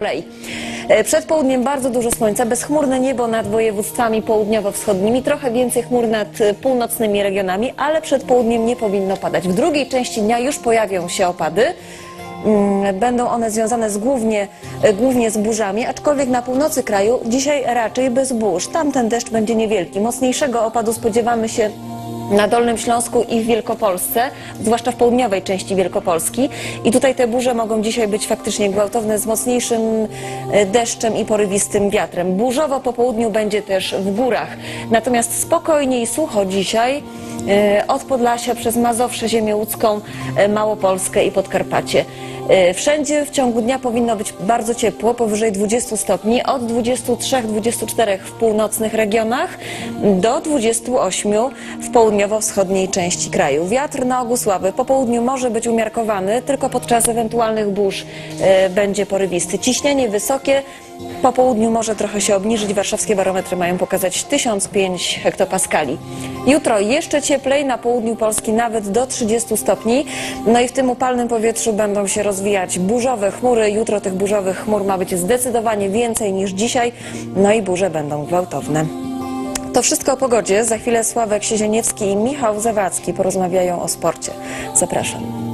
kolei. Przed południem bardzo dużo słońca, bezchmurne niebo nad województwami południowo-wschodnimi, trochę więcej chmur nad e, północnymi regionami, ale przed południem nie powinno padać. W drugiej części dnia już pojawią się opady. Mm, Będą one związane z głównie, e, głównie z burzami, aczkolwiek na północy kraju dzisiaj raczej bez burz. Tam ten deszcz będzie niewielki. Mocniejszego opadu spodziewamy się na Dolnym Śląsku i w Wielkopolsce, zwłaszcza w południowej części Wielkopolski. I tutaj te burze mogą dzisiaj być faktycznie gwałtowne z mocniejszym e, deszczem i porywistym wiatrem. Burzowo po południu będzie też w górach. Natomiast spokojnie i sucho dzisiaj od Podlasia przez Mazowsze, Ziemię Łódzką, e, Małopolskę i Podkarpacie. E, Wszędzie w ciągu dnia powinno być bardzo ciepło, powyżej 20 stopni, od 23-24 w północnych regionach do 28 w południowo-wschodniej części kraju. Wiatr na ogół słaby, po południu może być umiarkowany, tylko podczas ewentualnych burz e, będzie porywisty. Ciśnienie wysokie, po południu może trochę się obniżyć, warszawskie barometry mają pokazać 1005 hektopaskali. Jutro jeszcze cieplej, na południu Polski nawet do 30 stopni. No i w tym upalnym powietrzu będą się rozwijać burzowe chmury. Jutro tych burzowych chmur ma być zdecydowanie więcej niż dzisiaj, no i burze będą gwałtowne. To wszystko o pogodzie. Za chwilę Sławek Siezieniewski i Michał Zawadzki porozmawiają o sporcie. Zapraszam.